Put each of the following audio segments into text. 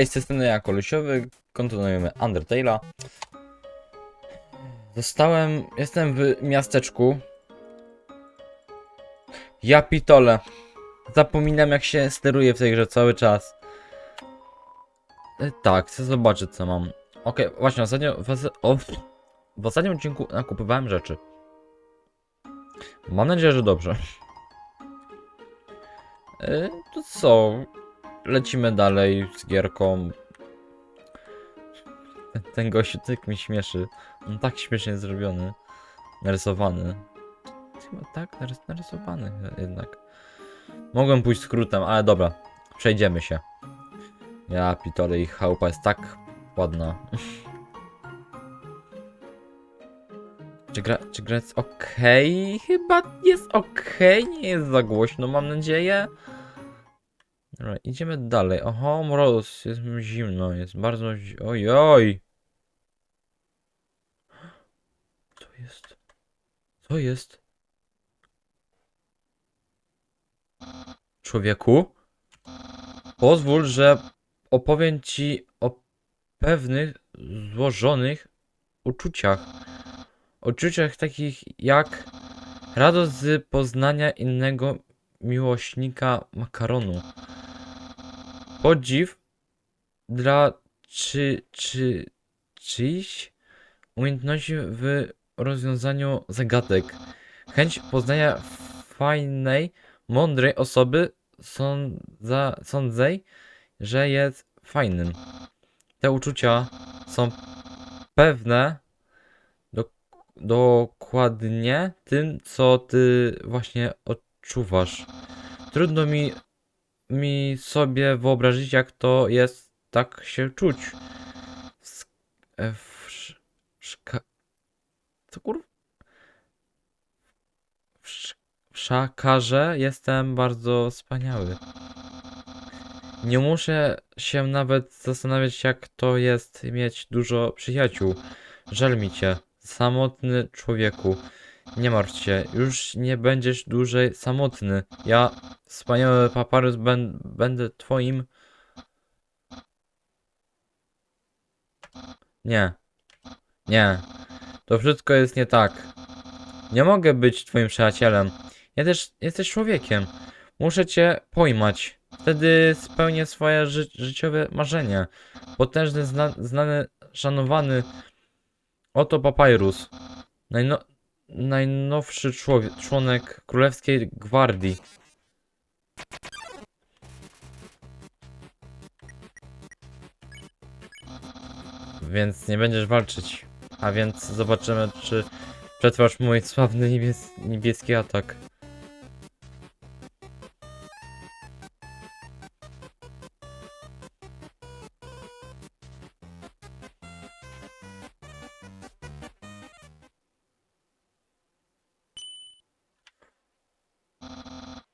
Cześć, system ja Kolusiowy, kontynuujemy Undertale'a. Zostałem, jestem w miasteczku. Ja pitole. Zapominam jak się steruje w tej grze cały czas. E, tak, chcę zobaczyć co mam. Okej, właśnie ostatnio, w, o, w ostatnim odcinku nakupywałem rzeczy. Mam nadzieję, że dobrze. E, to co? Lecimy dalej z gierką. Ten, ten gościu tak mi śmieszy. On tak śmiesznie zrobiony. Narysowany. Chyba tak, narys- narysowany jednak. Mogłem pójść skrótem, ale dobra. Przejdziemy się. Ja pitole ich chałupa jest tak ładna. Czy gra, czy gra jest okej? Chyba jest okej, nie jest za głośno, mam nadzieję. Dobra, idziemy dalej. Oho, mroz, jest zimno, jest bardzo zi... Ojoj! Co jest? Co jest? Człowieku? Pozwól, że opowiem ci o pewnych złożonych uczuciach. Uczuciach takich jak radość z poznania innego miłośnika makaronu. Podziw dla czy, czy, czyjś umiejętności w rozwiązaniu zagadek. Chęć poznania fajnej, mądrej osoby sądza, sądzej, że jest fajnym. Te uczucia są pewne do, dokładnie tym, co ty właśnie odczuwasz. Trudno mi, mi sobie wyobrazić, jak to jest tak się czuć. W, e, w sz, szka, co. W, w szakarze jestem bardzo wspaniały. Nie muszę się nawet zastanawiać, jak to jest mieć dużo przyjaciół. Żal mi cię, samotny człowieku. Nie martw się, już nie będziesz dłużej samotny. Ja, wspaniały paparus, ben, będę twoim. Nie. Nie. To wszystko jest nie tak. Nie mogę być twoim przyjacielem. Ja też jesteś człowiekiem. Muszę cię pojmać. Wtedy spełnię swoje ży życiowe marzenie. Potężny, zna znany, szanowany. Oto Papyrus. Najno najnowszy człowiek, członek Królewskiej Gwardii. Więc nie będziesz walczyć. A więc zobaczymy, czy przetrwasz mój sławny niebies niebieski atak.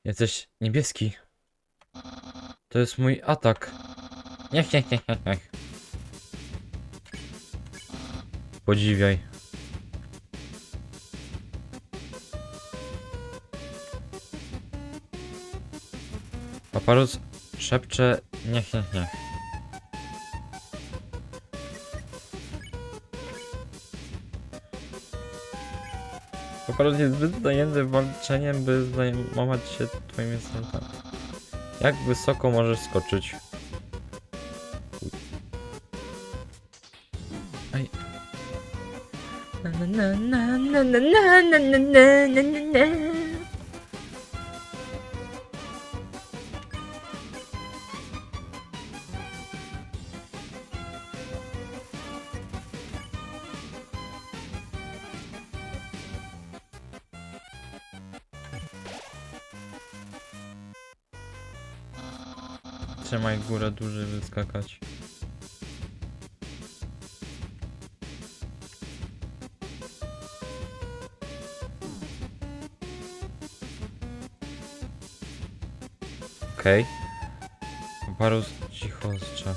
Jesteś niebieski. To jest mój atak. Niech, niech, niech, niech, niech. Podziwiaj. Paparus szepcze niech, niech, niech. Paparus jest zbyt zajęty walczeniem, by zajmować się twoimi sądami. Jak wysoko możesz skoczyć? Na, na, na, na, na, na, na, na, na, na, na, Trzymaj górę duży wyskakać. Okej. Okay. Parus cicho strze.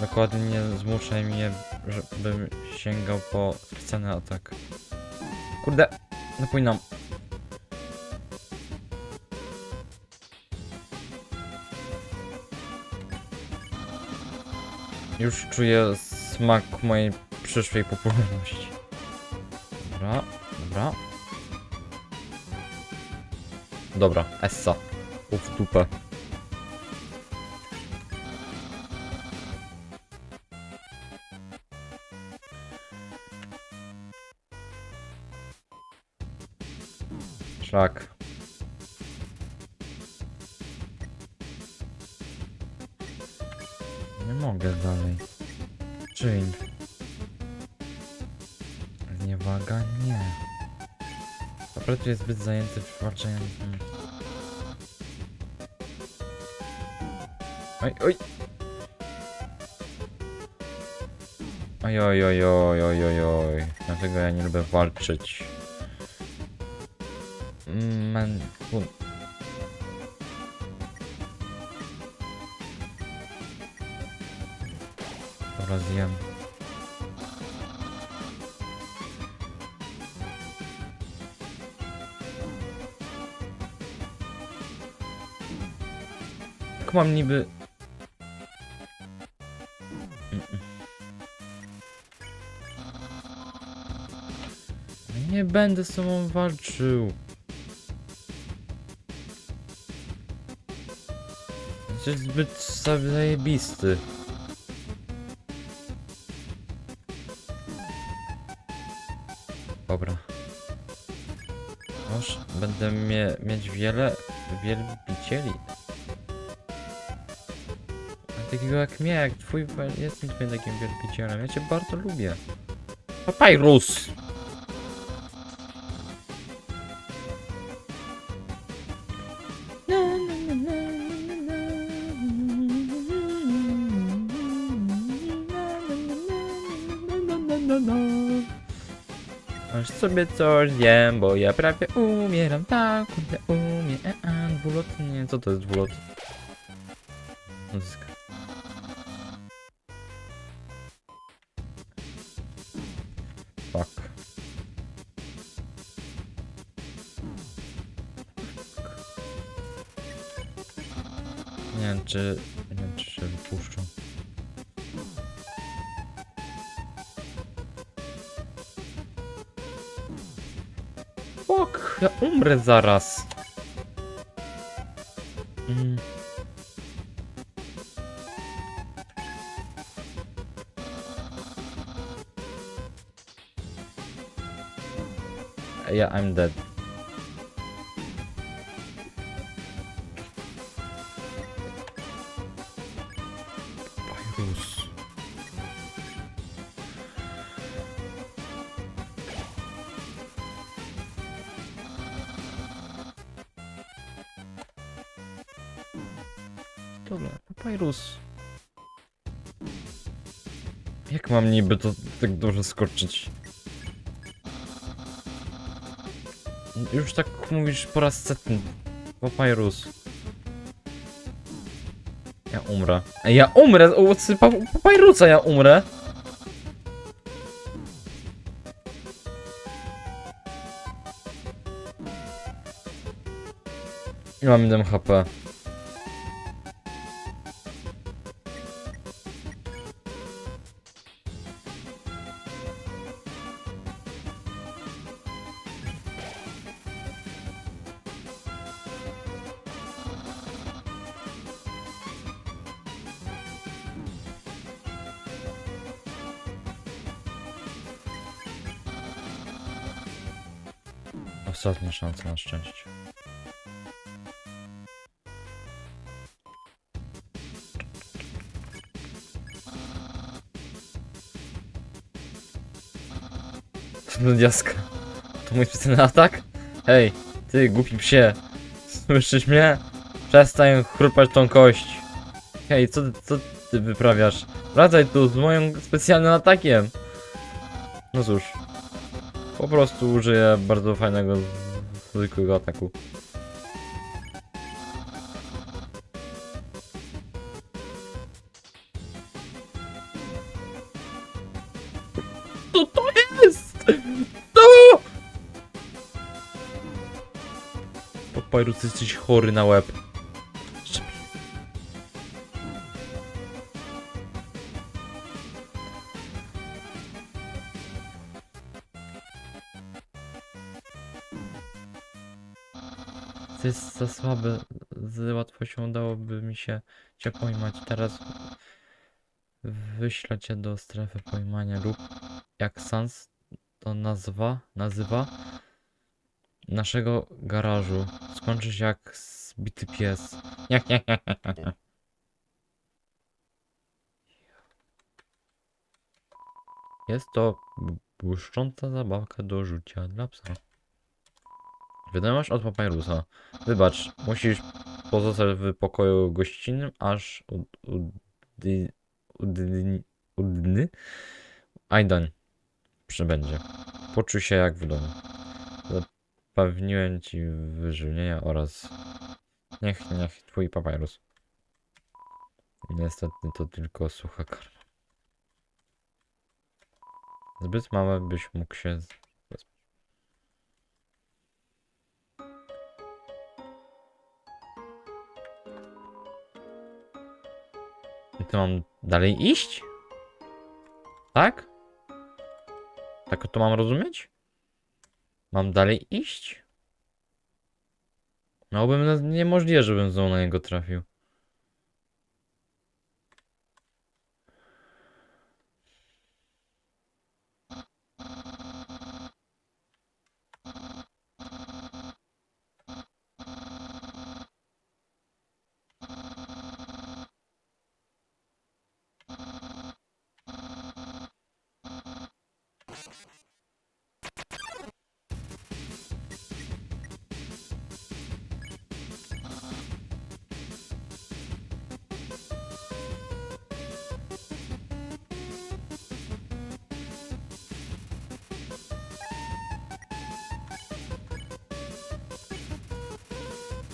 Dokładnie nie zmuszaj mnie, żebym sięgał po specjalny atak. Kurde, napominam. Już czuję smak mojej przyszłej popularności. Dobra, dobra. Dobra, Essa. Uf, dupę. Szlak. Nie mogę dalej. Czyń. Zniewaga? Nie. Naprawdę jest zbyt zajęty przywalczeniem. Hmm. Oj, oj! Oj, oj, oj, oj, oj, oj, oj. Dlatego ja nie lubię walczyć. Men... Dobra. Jak mam niby... Nie będę z tobą walczył. Jesteś zbyt zajebisty. Mie mieć wiele wielbicieli. Takiego jak mnie, jak twój, jestem twoim takim wielbicielem. Ja cię bardzo lubię. Papyrus! Aż sobie coś wiem, bo ja prawie umieram, tak, kurde, umieram, dwulotnie, co to jest dwulot? Umrę zaraz. Mm. Yeah, I'm dead. Niby to tak dużo skoczyć? Już tak mówisz po raz setny. Papyrus. Ja umrę. Ja umrę! O, z pa papyrusa ja umrę! I mam 1 HP. Szczęście. Diaska. To mój specjalny atak? Hej, ty głupi psie. Słyszysz mnie? Przestań chrupać tą kość. Hej, co, co ty wyprawiasz? Wracaj tu z moim specjalnym atakiem. No cóż. Po prostu użyję bardzo fajnego, zwykłego ataku. Co to jest? Papyrus, jesteś chory na łeb. Za słabe. Z łatwością udałoby mi się cię pojmać. Teraz wyślę cię do strefy pojmania lub jak Sans to nazwa, nazywa naszego garażu. Skończysz jak zbity pies. Jest to błyszcząca zabawka do rzucia dla psa. Wiadomość od Papyrusa. Wybacz, musisz pozostać w pokoju gościnnym, aż udny, udny Aidan przybędzie. Poczuj się jak w domu. Zapewniłem ci wyżywienia oraz niech, niech twój papyrus. Niestety to tylko sucha karma. Zbyt małe, byś mógł się I to mam dalej iść? Tak? Tak to mam rozumieć? Mam dalej iść? No bym niemożliwe, żebym znowu na niego trafił.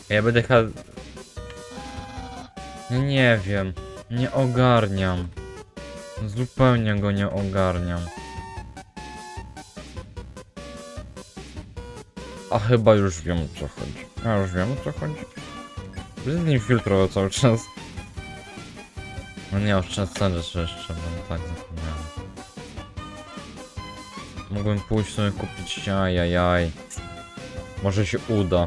Ja będę chyba... No Nie wiem. Nie ogarniam. Zupełnie go nie ogarniam. A chyba już wiem o co chodzi. Ja już wiem o co chodzi. Będę nim filtrował cały czas. No nie, oszczędzę rzeczy jeszcze, bo tak zapomniałem. Mógłbym pójść sobie kupić ajajaj. Może się uda.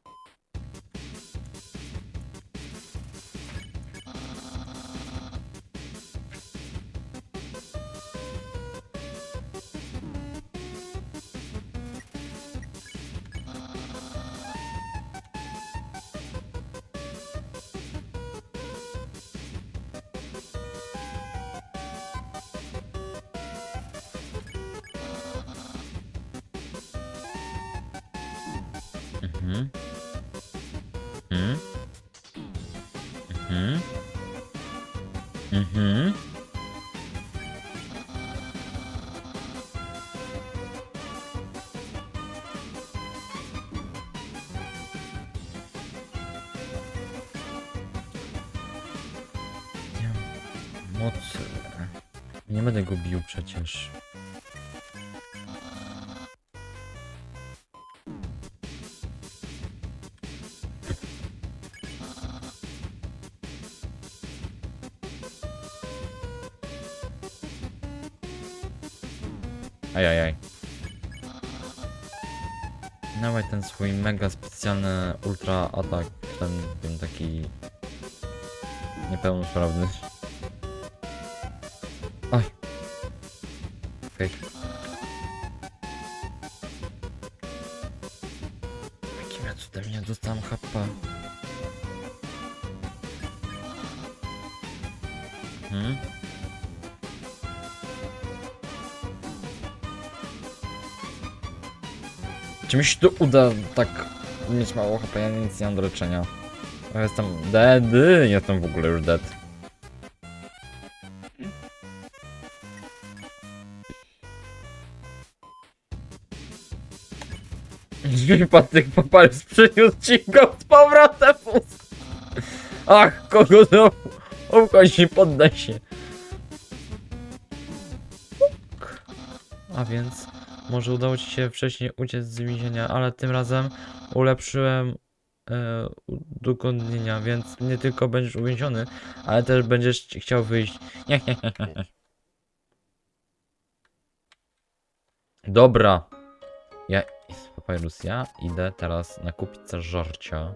Nie będę go bił przecież. Ajajaj. Dawaj ten swój mega specjalny ultra atak, ten, ten taki niepełnosprawny. Oj. Okej. Jakim ja cudem nie dostałem HP? Hmm? Czy mi się to uda tak mieć mało HP? Ja nic nie mam do leczenia. Jestem dead, jestem w ogóle już dead. Patyk Papyrus przyniósł ci go z powrotem. Ach, kogo znowu? Obchodzi, poddaj się. A więc może udało ci się wcześniej uciec z więzienia, ale tym razem ulepszyłem e, udogodnienia, więc nie tylko będziesz uwięziony, ale też będziesz chciał wyjść. Dobra. Ja, Papyrus, ja idę teraz nakupić coś żarcia.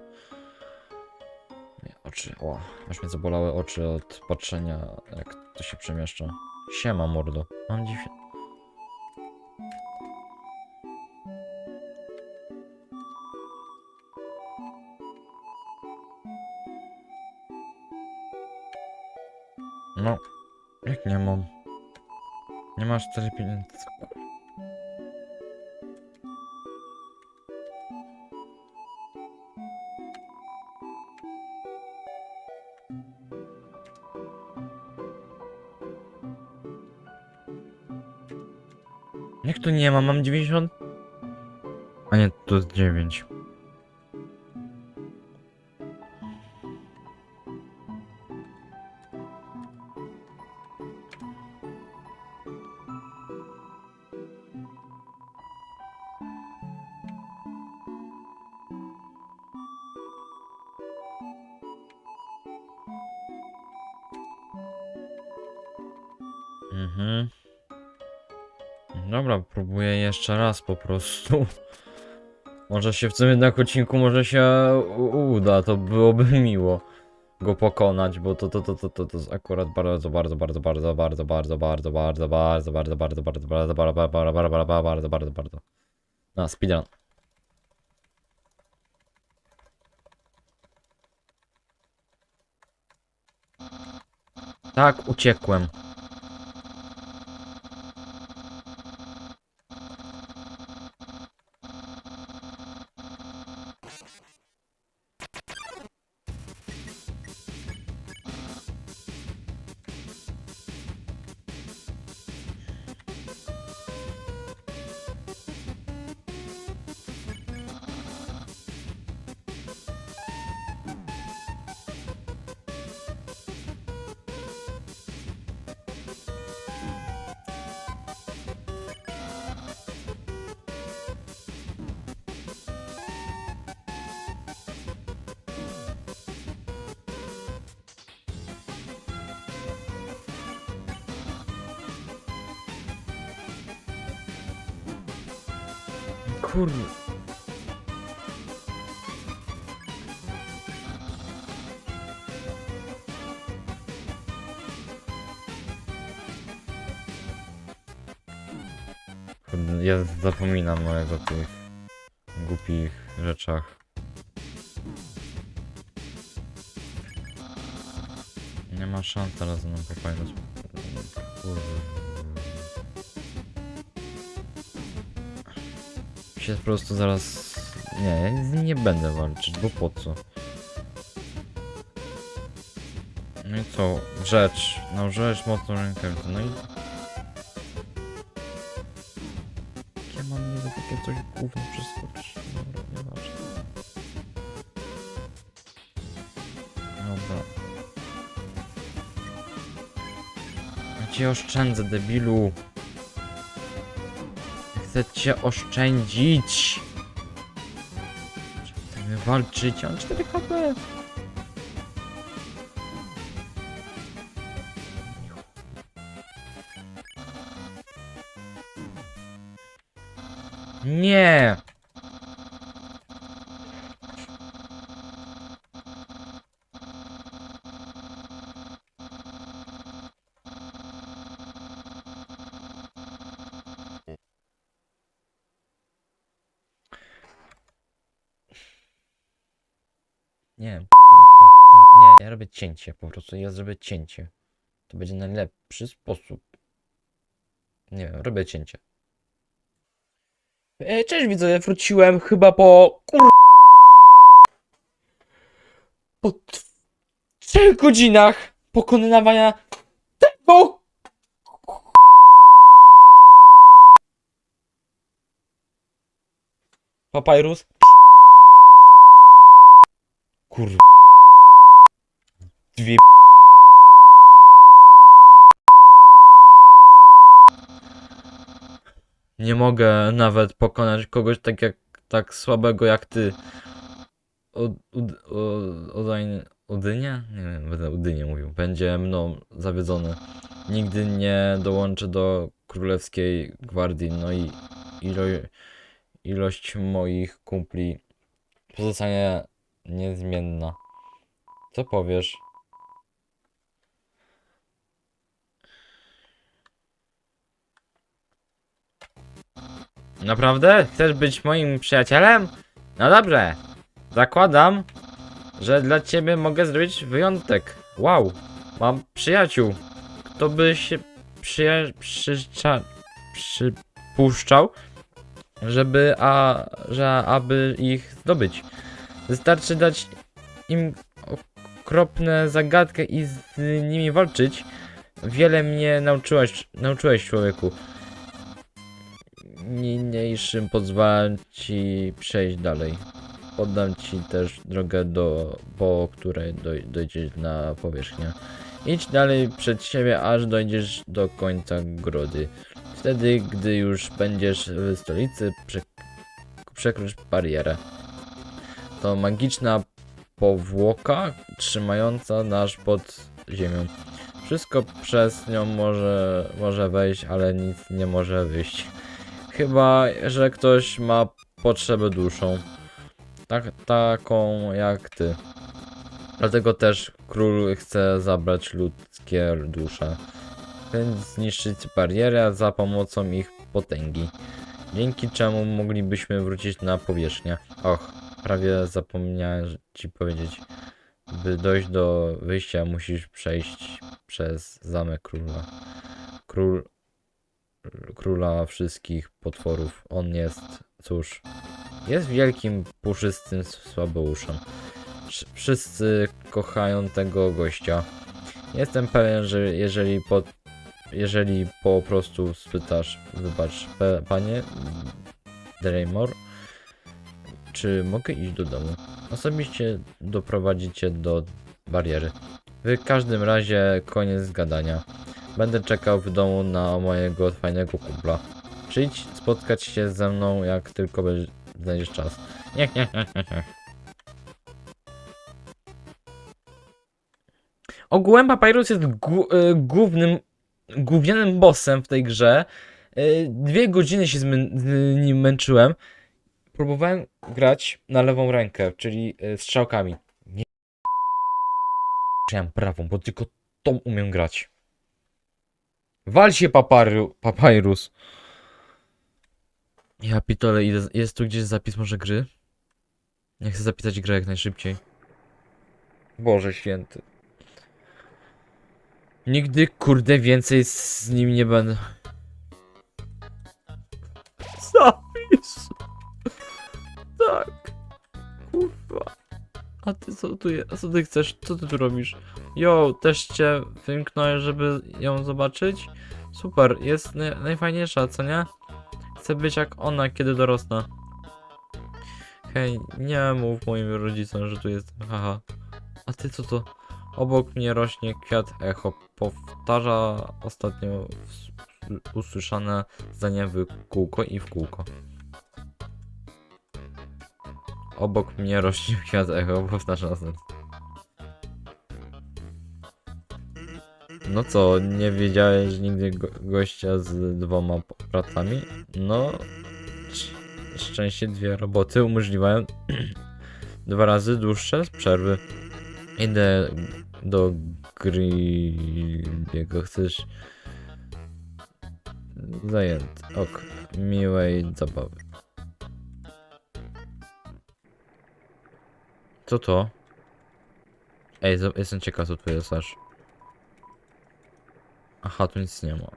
Oczy, o, aż mnie zabolały oczy od patrzenia, jak to się przemieszcza. Siema, mordo. Mam dziw... No, jak nie mam? Nie masz tyle pieniędzy. Jak to nie ma? Mam 90? A nie, to jest 9. jeszcze raz po prostu. Może się w tym jednak odcinku może się uda, to byłoby miło go pokonać, bo to to to to to, to jest akurat bardzo bardzo bardzo bardzo bardzo bardzo bardzo bardzo bardzo bardzo bardzo bardzo bardzo bardzo bardzo bardzo bardzo bardzo No, speedrun. Tak, uciekłem. Kurde, ja zapominam o tych głupich rzeczach. Nie ma szans teraz ze mną popajność. Się po prostu zaraz... Nie, nie będę walczyć, bo po co? No i co? Rzecz. No rzecz, mocną rękę. No i... Ja mam niby takie coś gówno przeskoczyć? Dobra, nieważne. Dobra. Ja cię oszczędzę, debilu. Cię oszczędzić. Chcemy walczyć, on 4 HP. Nie, kurwa. Nie, ja robię cięcie po prostu. Ja zrobię cięcie. To będzie najlepszy sposób. Nie wiem, robię cięcie. E, cześć widzowie, wróciłem chyba po kur... Po trzech godzinach pokonywania tego Papyrus. Kurwa. Dwie Nie mogę nawet pokonać kogoś tak jak tak słabego jak ty. Ud- U- Udań- Udynie? Nie wiem, będę Udynie mówił. Będzie mną zawiedzony. Nigdy nie dołączę do królewskiej gwardii, no i ilo ilość moich kumpli pozostanie niezmienna. Co powiesz? Naprawdę? Chcesz być moim przyjacielem? No dobrze. Zakładam, że dla ciebie mogę zrobić wyjątek. Wow, mam przyjaciół. Kto by się przyja- przycza- przypuszczał, żeby, a, że aby ich zdobyć. Wystarczy dać im okropne zagadkę i z nimi walczyć. Wiele mnie nauczyłeś, nauczyłeś człowieku. Niniejszym pozwalam ci przejść dalej. Poddam ci też drogę do, po której doj, dojdziesz na powierzchnię. Idź dalej przed siebie, aż dojdziesz do końca grody. Wtedy, gdy już będziesz w stolicy, prze, przekroczysz barierę. To magiczna powłoka trzymająca nas pod ziemią. Wszystko przez nią może, może wejść, ale nic nie może wyjść. Chyba, że ktoś ma potrzebę duszą. Tak, taką jak ty. Dlatego też król chce zabrać ludzkie dusze. Chce zniszczyć barierę za pomocą ich potęgi. Dzięki czemu moglibyśmy wrócić na powierzchnię. Och, prawie zapomniałem ci powiedzieć. By dojść do wyjścia musisz przejść przez zamek króla. Król króla wszystkich potworów. On jest, cóż, jest wielkim, puszystym słabeuszem. Wsz- Wszyscy kochają tego gościa. Jestem pewien, że jeżeli po, jeżeli po prostu spytasz, wybacz, panie Draymore, czy mogę iść do domu? Osobiście doprowadzicie do bariery. W każdym razie koniec gadania. Będę czekał w domu na mojego fajnego kumpla. Przyjdź spotkać się ze mną, jak tylko znajdziesz czas. Nie, nie, nie, nie. Ogółem Papyrus jest y, głównym, gównianym bossem w tej grze. Y, dwie godziny się z, nim męczyłem. Próbowałem grać na lewą rękę, czyli y, strzałkami. Nie Chciałem prawą, bo tylko tą umiem grać. Wal się paparu, papyrus. Ja pitole, idę, jest tu gdzieś zapis może gry? Ja chcę zapisać grę jak najszybciej. Boże święty. Nigdy kurde więcej z nim nie będę. Zapis. Tak. Kurwa. A ty co tu jest? A co ty chcesz? Co ty tu robisz? Jo, też cię wymknąłem, żeby ją zobaczyć? Super, jest naj- najfajniejsza, co nie? Chcę być jak ona, kiedy dorosnę. Hej, nie mów moim rodzicom, że tu jestem, haha. A ty co to? Obok mnie rośnie kwiat echo. Powtarza ostatnio us- usłyszane zdanie w kółko i w kółko. Obok mnie rośnie kwiat echo, powtarza ostatnio. No co, nie wiedziałeś nigdy go gościa z dwoma pracami? No, sz- szczęście dwie roboty umożliwiają dwa razy dłuższe przerwy. Idę do Grilliego, chcesz? Zajęty, ok, miłej zabawy. Co to? Ej, jestem ciekaw co tu jest aż. Aha, tu nic nie ma.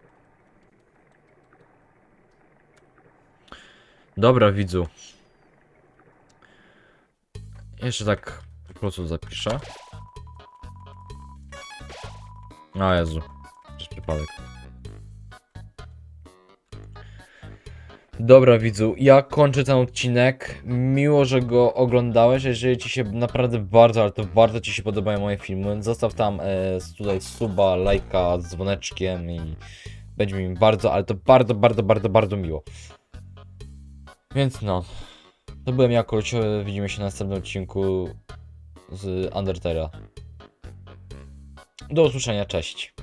Dobra, widzu. Jeszcze tak po prostu zapiszę. A Jezu. Przez przypadek. Dobra widzu, ja kończę ten odcinek. Miło, że go oglądałeś. Jeżeli ci się naprawdę bardzo, ale to bardzo ci się podobają moje filmy, zostaw tam e, tutaj suba, lajka z dzwoneczkiem i będzie mi bardzo, ale to bardzo, bardzo, bardzo, bardzo miło. Więc no, To byłem ja, Kolciowy. Widzimy się w następnym odcinku z Undertale'a. Do usłyszenia, cześć.